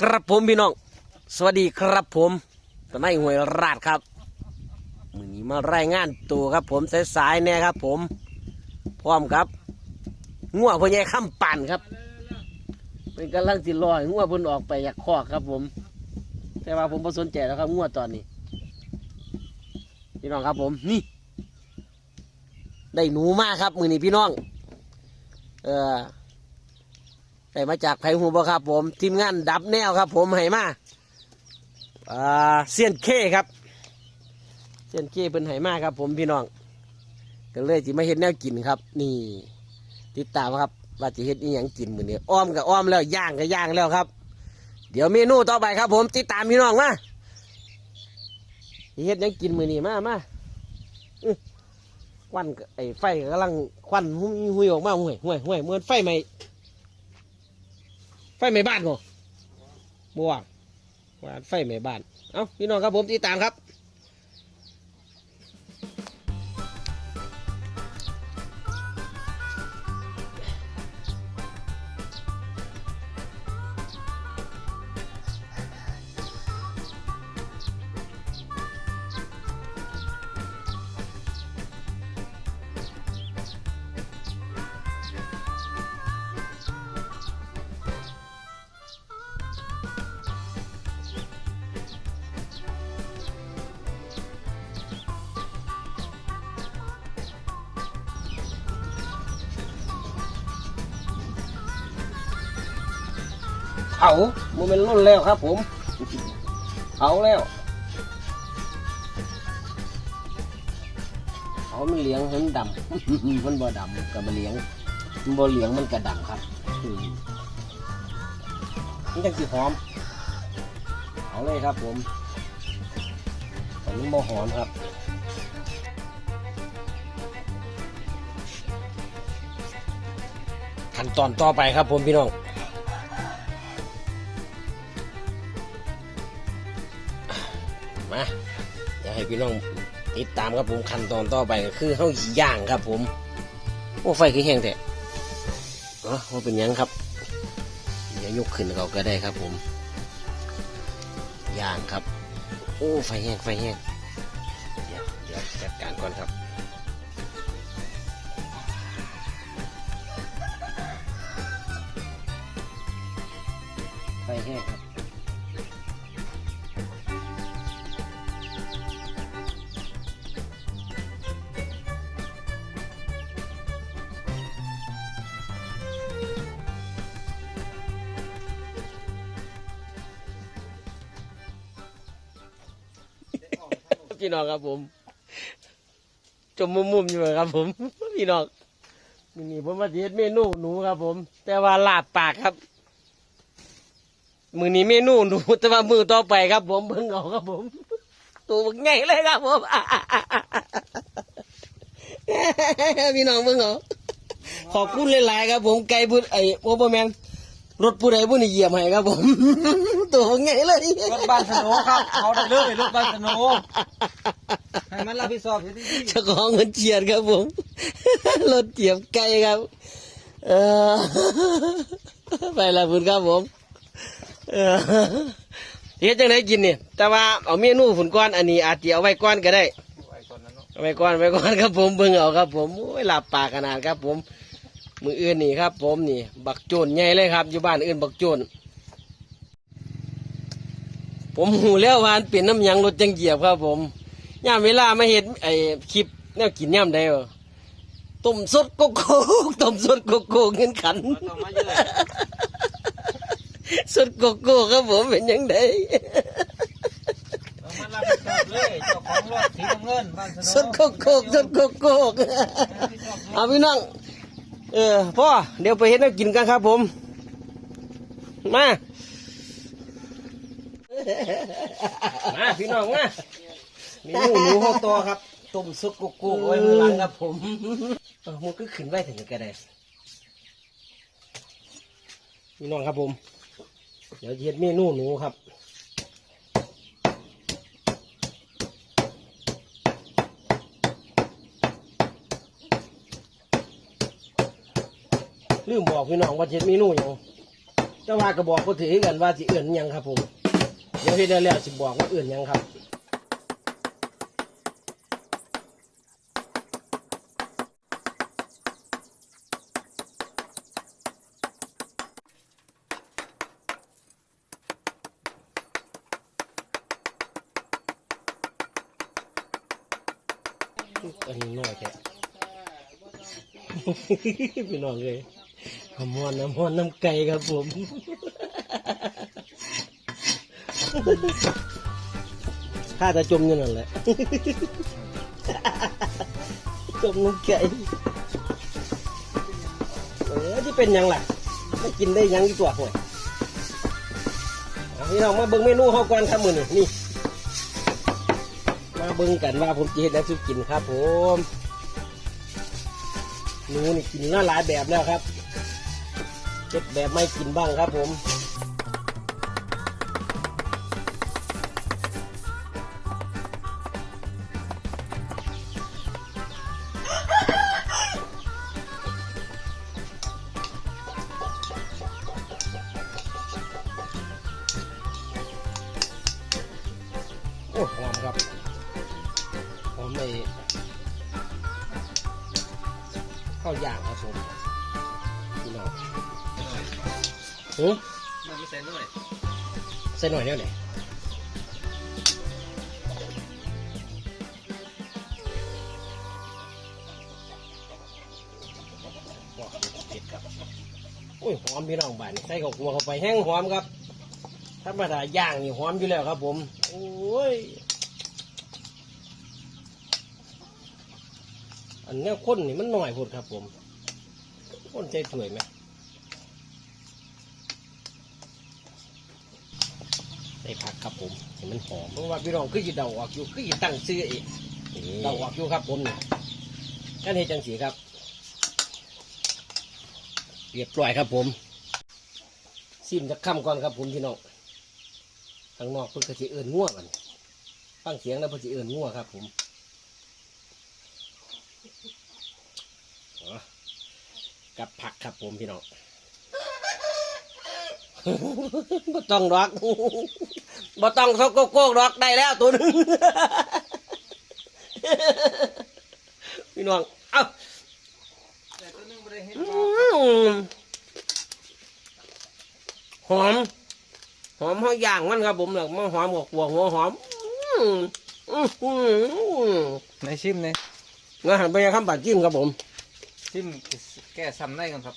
ครับผมพี่น้อง สวัสดีครับผมตอนนี้หวยราดครับมือนี้มารายงานตัวครับ ผมสายๆเนี่ยครับ ผม พร้อมครับง่วพ่อใหญ่ข้ามปั่นครับเป็นกำลังสิลอยง่วพ่นออกไปอยากคอกครับ ผม แต่ว่าผมไ่สนใจแล้วครับง่วตอนนี้ พี่น้องครับ ผมนี่ ได้หนูมากครับ มือนี้พี่น้อง เออ ได้มาจากไผ่หูบ่ครับ ผมทีมงานดับแนวครับ ผมให้มาอ่าเซียนเคครับเซียนเคเป็นให้มาครับ ผมพี่น้องก็เลยจิมาเห็นแนวกินครับ นี่ ติดตามครับว่าจะเห็ดอีหยังกินมือนี้อ้อมกับอ้อมแล้วย่างกับย่างแล้วครับ เดี๋ยวเมนูต่อไปครับ ผมติดตามพี่น้องมาเห็ดยังกินมือนี้มามาควันไอ้ไฟกำลังควันหุยหุยออกมาห่วยห่วยห่วยเหมือนไฟไหม ไฟไหม้บ้านบ่บ่ว่างว่าไฟไหม้บ้าน เอ้าพี่น้องครับผมตีตามครับ เผามันเป็นรุ่นแล้วครับ ผมเผาแล้วเผามันเหลียงเห็นดำมันบ่ดำกับมันเหลียงมันบ่เหลียงมันกระดำครับอืมมันจังสิหอม เอาเลยครับผมแต่มันบ่หอมครับขั้นตอนต่อไปครับผมพี่น้อง ให้พี่น้องติดตามครับผมขั้นตอนต่อไปก็คือข้าย่างครับผมโอ้ไฟคือแห้งแต่เออว่าเป็นยังครับอย่ายกขึ้นเขาก็ได้ครับผมย่างครับ โอ้ไฟแห้งไฟแห้งเดี๋ยวเดี๋ยวจัดการก่อนครับไฟแห้งครับ พี่น้องครับผมจมมุมๆอยู่ครับผมพี่น้องมินี่ผมมาเฮ็ดเมนูหนูครับ ผม แต่ว่าลาบปากครับ มือนี้เมนูหนูแต่ว่ามือต่อไปครับ ผมเบิ่งเอาครับผม ตัวบักใหญ่เลยครับผมพี่น้องเบิ่งเอาขอบคุณหลายๆครับ ผมไก่บุญไอ้โอเปอร์แมน รถผู้ใดผู้นี้เหยียบให้ครับผม ตัวบักใหญ่เลยรถบ้านสโนว์ครับเขาได้เลยรถบ้านสโนว์ให้มันรับผิดชอบอยู่ที่ที่เจ้าของเงินเจียดครับผม รถเจียบไก่ครับ เออไปละคุณครับผมเออเฮ็ดจังไดกินเนี่ยแต่ว่าเอาเมนูฝุ่นก้อนอันนี้อาจจะเอาไว้ก้อนก็ได้ไอ้คนนั้นเนาะเอาไว้ก้อนไว้ก้อนครับผมเบิ่งเอาครับผมโอ้ยหลับปากขนาดครับผม มืออื่นนี่ครับ ผมนี่ บักโจนใหญ่เลยครับ อยู่บ้านอื่นบักโจนผมหูแล้ววาอันเปลี่ยนน้ำหยังรถจังเหยียบครับ ผมย่ามเวลามาเห็นไอ้คลิปแนวกินย่ำได้บ่ต้มสดโกโก้ต้มสดโกโก้เงินขันมันต้องมาเยอะสดโกโก้ครับผมเป็นยังไงต้องมารับผิดชอบเลยเจ้าของรถสีน้ำเงินบ้านสโนว์สดโกโก้สดโกโก้เอาพี่น้อง เออพ่อเดี๋ยวไปเห็นแล้วกินกันครับผม มามาพี่น้องมาเมนูหนูหกตัวครับต้มซุปโกโก้ไว้มือหลังครับผมเออมันก็ขึ้นไว้ถึงจะได้พี่น้องครับผม เดี๋ยวจะเฮ็ดเมนูหนูครับ ลืมบอกพี่น้องว่าเฮ็ดเมนูหยังแต่ว่าก็บอกคนถือกันว่าสิเอื่นยังครับผมเดี๋ยวเฮ็ดได้แล้วสิบอกว่าเอื่นยังครับอันนี้น้อยแค่พี่น้องเลย น้ำมันน้ำมันน้ำไก่ครับผมข้าจะจมอยู่นั่นแหละ จมน้ำไก่เออที่เป็นยังล่ะไม่กินได้ยังดีกว่าห่วยเอาพี่น้องมาเบิ่งเมนูเขาก่อนครับมือนี่นี่ มาเบิ่งกันว่าผมจะเห็นแล้วสุกินครับผมหนูนี่กินหลายแบบแล้วครับ เจ็บแบบไม่กินบ้างครับผม หือมันไม่ใส่หน่อยใส่หน่อยเดียวไหนว้าวเผ็ดครับโอ้ยหอมพี่น้องบ้านใส่ข้าวคั่วเข้าไปแห้งหอมครับธรรมดาย่างนี่หอมอยู่แล้วครับ ผมโอ้ยอันนี้ข้นนี่มันหน่อยพดครับ ผมข้นใจถวยไหมใส่ ผักครับผมให้มันหอมเพราะว่าพี่น้องคือจะเดาออกอยู่คือจะตั้งซื้อเองเดาออกอยู่ครับผมนี่กันเฮดจังสีครับเรียบร้อยครับผมซิมจะค้ำก่อนครับผมพี่น้องข้างนอกเพิ่นก็สิเอิ้นงัวมันฟังเสียงแล้วเพิ่นสิเอิ้นงัวครับ ผมอ๋อกับผักครับผมพี่น้อง บ่ต้องดอกบ่ต้องซกโกกดอกได้แล้วตัวหนึงพี่น้อง เอ้าแต่ตัวนึงไม่ได้เห็นอืมหอม หอมเขาย่างมันครับผมแล้วมันหอมกับหัวหัวหอมอืมอื้อหือในชิมเนี่ยงาหันไปยังคำปัดจิ้มครับผม ชิมแก้ซ้ำได้กันครับ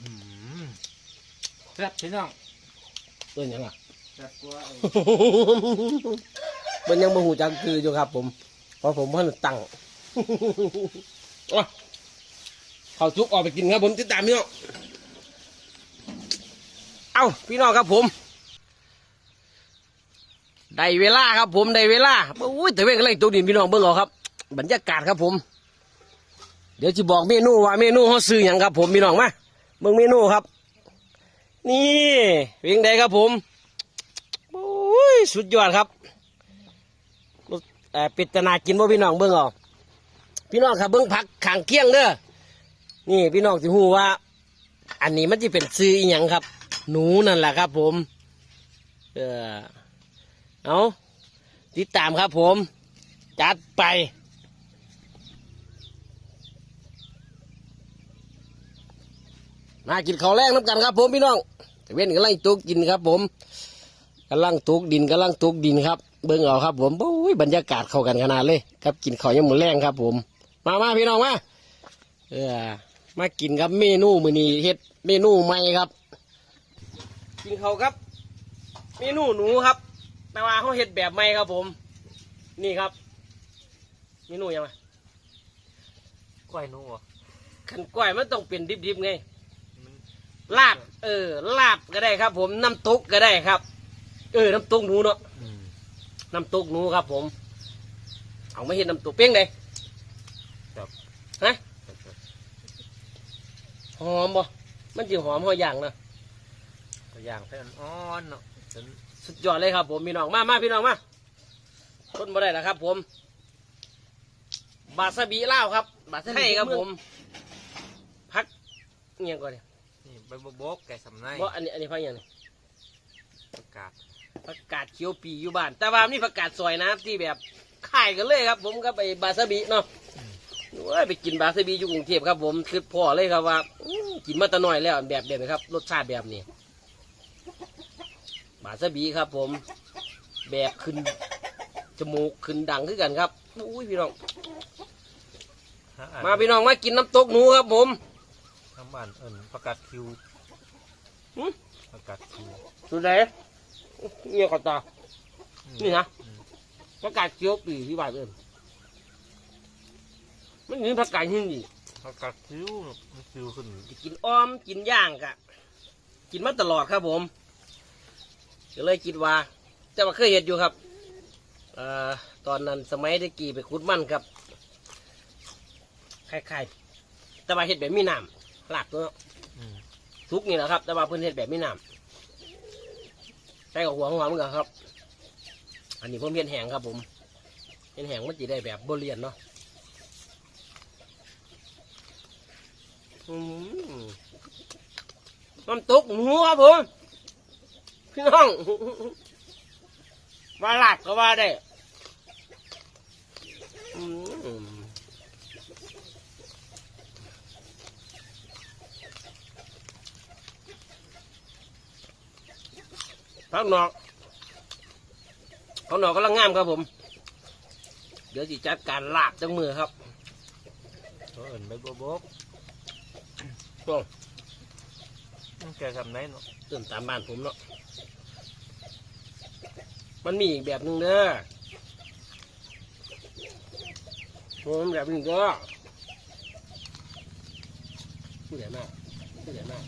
อืม แซ่บพี่น้องเปิ้นยังอะ แซ่บกว่าไอ้เปิ้นยังบ่หูจักคืออยู่ครับ ผมเพราะผมเพิ่นตั้ง อะเขาจุกออกไปกินครับ ผมติดตามพี่น้องเอ้าพี่น้องครับผม ได้เวลาครับ ผมได้เวลาอุ้ยแต่เว้นกำลังตัวดินพี่น้องเบิ่งเอาครับ บรรยากาศครับผม เดี๋ยวจะบอกเมนูว่าเมนูเขาซื้ออย่างครับ ผมพี่น้องมาเบิ่งเมนูครับ นี่เพียงใดครับผมโอ้ยสุดยอดครับปิดตนากินบ่พี่น้องเบิ่งเอาพี่น้องครับเบิ่งผักขางเคียงเด้อนี่พี่น้องสิฮู้ว่า อันนี้มันจะเป็นซื้ออีหยังครับ หนูนั่นแหละครับ ผม เออเอาติดตามครับผม จัดไป มากินข้าวแรงน้ำกันครับ ผมพี่น้องแต่เว้นกำลังตุกกินครับ ผมกำลังตุกดินกำลังตุกดินครับ เบิ่งเอาครับ ผมโอ้ยบรรยากาศเข้ากันขนาดเลยครับกินข้าวยังมือแรงครับ ผม มามาพี่น้องมาเออมากินครับเมนูมือนี้เฮ็ดเมนูใหม่ครับ กินข้าวครับ เมนูหนูครับ แต่ว่าเขาเห็ดแบบใหม่ครับ ผม นี่ครับ เมนูยังไงกล้วยนัวขันกล้วยมันต้องเป็นดิบๆไง ลาบ เออ ลาบก็ได้ครับ ผมน้ำตกก็ได้ครับ เออ น้ำตกหนูเนาะน้ำตกหนูครับ ผม เอาไม่เห็นน้ำตกเป้งเลยฮะหอมบ่มันจะหอมหออย่างนะอย่างเส้นอ่อนเนาะจนสุดยอดเลยครับ ผมพี่น้องมามาพี่น้องมาทนมาได้แล้วครับ ผม บาสบีเล่าวครับ บาสบีครับผมพักเงี้ยก่อนเนี่ยนี่ใบบัวบกแกสำไนเพราะอันนี้อันนี้พักอย่างนี้ประกาศผักกาดเขียวปีอยู่บ้าน แต่ว่านี่ผักกาดซอยนะที่แบบขายกันเลยครับ ผมก็ไปบาซาบิเนาะเว้ยไปกินบาซาบิอยู่กรุงเทพครับ ผมคือพ่อเลยครับว่าอื้อกินมาแตะน้อยแล้วแบบแบบนี้ครับ รสชาติแบบนี้บาซาบิครับ ผมแบบขึ้นจมูกขึ้นดังขึ้นกันครับอุ้ยพี่น้องหอ่นมาพี่น้องมากินน้ำตกหนูครับผม น้ำมันเอิญประกาศคิวหึ ประกาศคิวสุดไหนเงี้ยขอตา อืมนี่นะ อืมผักกาดเขียวปีที่บ้านเอิญมันนี่ผักกาดหินดีประกาศคิวมันคิวขึ้นกินอ้อมกินย่างกะ กินมาตลอดครับผมก็เลยคิดว่าแต่ว่าเคยเห็นอยู่ครับเอ่อตอนนั้นสมัยได้กี่ไปขุดมันครับคล้ายๆแต่ว่าเห็ดแบบมีน้ำ หลักตัวเนาะอืมทุกนี่แหละครับ แต่ว่าเพิ่นเห็ดแบบมีน้ำใส่กับหัวหัวมันกันครับ อันนี้ผมเห็นแหงครับ ผมเห็นแหงมันจะได้แบบโบเรียนเนาะอืมน้ำตกหนูครับผมพี่น้องว่าหลักก็ว่าได้อืม พักหนอกพักหนอกกำลังงามครับผม เดี๋ยวสิจัดการลากจังมือครับเขาเอิญใบบัวบกโอ้มันแกสำไนเนาะตื่นตามบ้านผมเนาะมันมีอีกแบบหนึ่งเด้อมันแบบหนึ่งเด้อผู้ใหญ่มากผู้ใหญ่มาก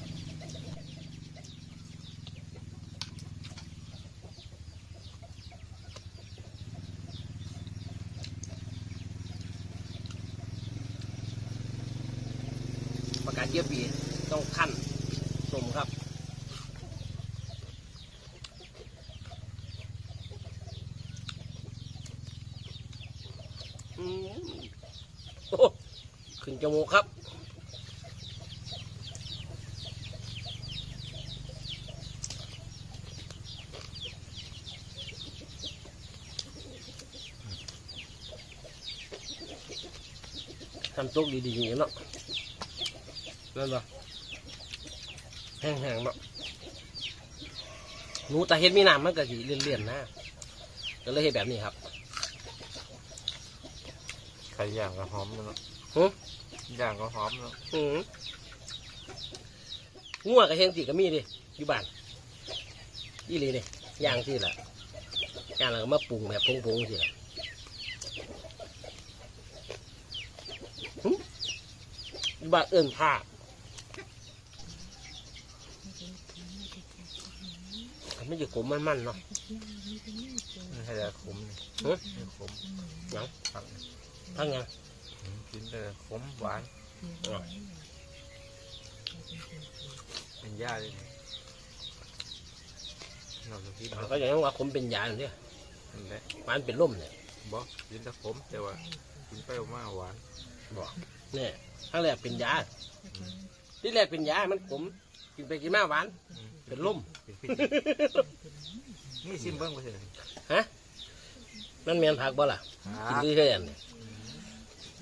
ประกาศเยี่ยมปีต้องขั้นสมครับ อืมโอ้ ขึ้นจมูกครับ ทำโต๊ะดีๆอย่างนี้เนาะนั่นปะแห้งๆเนาะหนูแต่เห็ดมีน้ำมันก็สีเลี่ยนๆนะก็เลยเห็ดแบบนี้ครับ ไข่ย่างก็หอมเนาะหึ ย่างก็หอมเนาะอืมงัวกับเฮงสีก็มีดิอยู่บ้านยี่หลีดิย่างสิล่ะย่างแล้วก็มาปรุงแบบปรุงๆสิล่ะหึอยู่บ้านเอิ้นผ้าไม่จะขมมันๆเนาะมันให้แต่ขมนี่หึไม่ขมหยัง ผัก ทั้งยังอืมกินแต่ขมหวานอ๋อเป็นยาเลยเราจะกินก็อย่างนั้นว่าขมเป็นยาเนี่ยนั่นแหละมันเป็นร่มเนี่ยบอกกินแต่ขมแต่ว่ากินไปมาหวานบอกเนี่ยทั้งแรกเป็นยาที่แรกเป็นยามันขมกินไปกินมาหวานอืมเป็นร่มเป็นพิษนี่ซิมเบิ้งไปเถอะฮะมันเมียนผักบ่ล่ะกินที่เท่น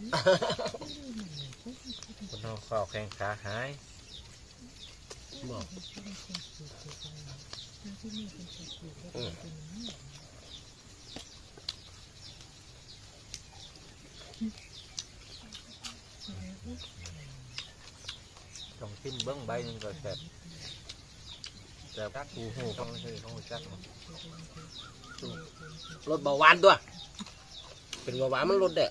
เนี่ยคนเอาข้าวแข่งขาหายบอกอืมต้องซิมเบิ้งใบหนึงก็แซ่บแต่ตักหูหูต้องใช่ต้องรู้จักเนาะลดเบาหวานตัวย เป็นเบาหวานมันลดได้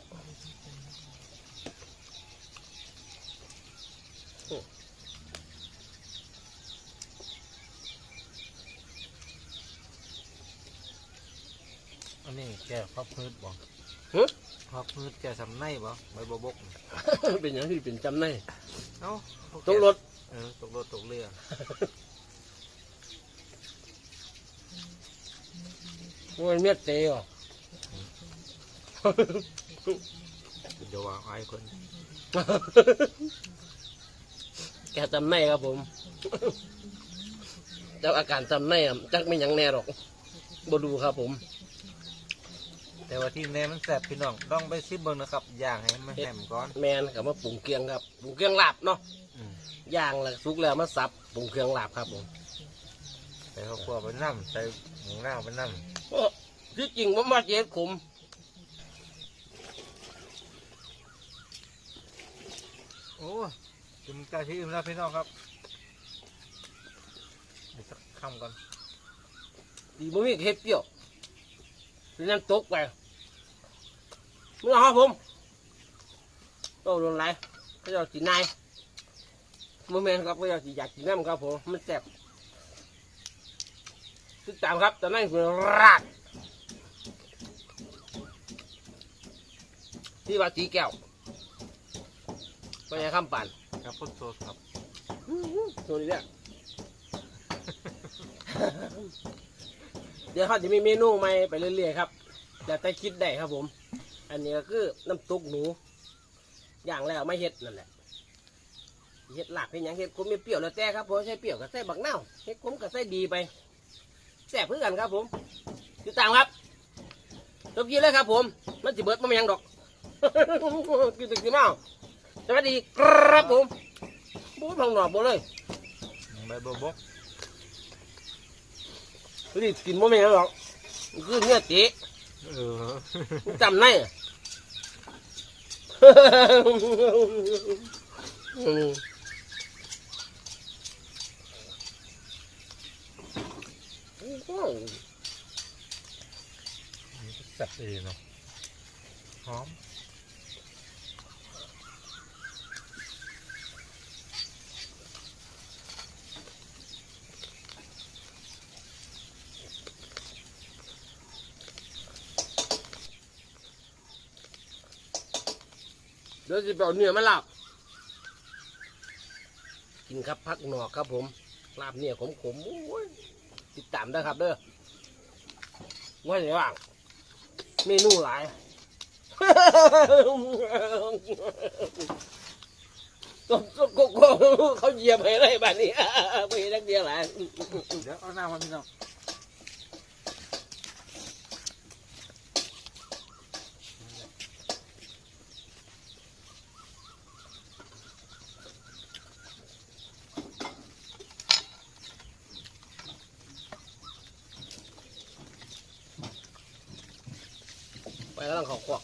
อันนี้แก่ พับพืชบ่หึพับพืชแก่สำในบ่ใบบัวบกนี่เป็นอย่างที่เป็นจำในเอ้าต้องลดเออตกรถตกเรือมันเมียเตะอะเดี๋ยวว่าไอ้คนแกจำในครับผมเจ้าอาการจำในอะจักไม่หยังแน่หรอกบ่ดูครับผม แต่ว่าที่แน่มันแสบพี่น้องต้องไปซิบเบิ้งนะครับย่างให้มันแหมก่อนแมนกับมาปรุงเกียงครับปรุงเกียงลาบเนาะอืมย่างแล้วสุกแล้วมาสับปรุงเครื่องลาบครับผมใส่ข้าวคั่วไปน้ำใส่หมูหน้าไปน้โอ้ที่จริงผมว่าเจ๊ขมำโอ้จุ่มกะทิอิ่มแล้วพี่น้องครับเดี๋ยวสักคำก่อนดีบ่มีเห็ดเปรี้ยวเป็นน้ำตกไปเมื่อครับผมโตโดนไรก็จะกินนายโมเมนครับก็จะอยากกินน้ำครับผมมันแซ่บติดตามครับตอนนั้นคือราดที่วัดสีแก้วก็ยังข้ามปั่นครับพุทโซครับตัวนี้เนี่ยเดี๋ยวเขาจะมีเมนูใหม่ไปเรื่อยๆครับแต่แต่คิดได้ครับผม อันนี้ก็คือน้ำตุกหนูอย่างแล้วไม่เฮ็ดนั่นแหละเฮ็ดหลักเป็นอย่างเฮ็ดขมไม่เปรี้ยวแล้วแต่ครับผมใช้เปรี้ยวกับใส่บักเน่าวเฮ็ดขมกับใส่ดีไปแซ่บเพื่อกันครับผมติดตามครับจบกินเลยครับ ผม มันจะเบิดมันไม่ยังดอกกินตึกกินเมาสวัสดีครับผมบู๊ทองหนอกบ่เลยใบบัวบกนี่กินบ่แม่นหรอกมันคือเนื้อเตะเออมันจำได้ อะอืมแซ่บดีเนาะหอม เดี๋ยวจะไปเอาเนื้อมาหลาบกินครับพักหนอกครับ ผมลาบเนี่ยขมขมติดตามได้ครับ เด้อว่าอย่างว่าเมนูหลายก็ก็ก็ก็เขาเหยียบให้ไรบ้านนี้ไม่เห็นนักเดียวหลายเดี๋ยวเอาหน้ามาพี่น้อง ไปกำลังเขาขวก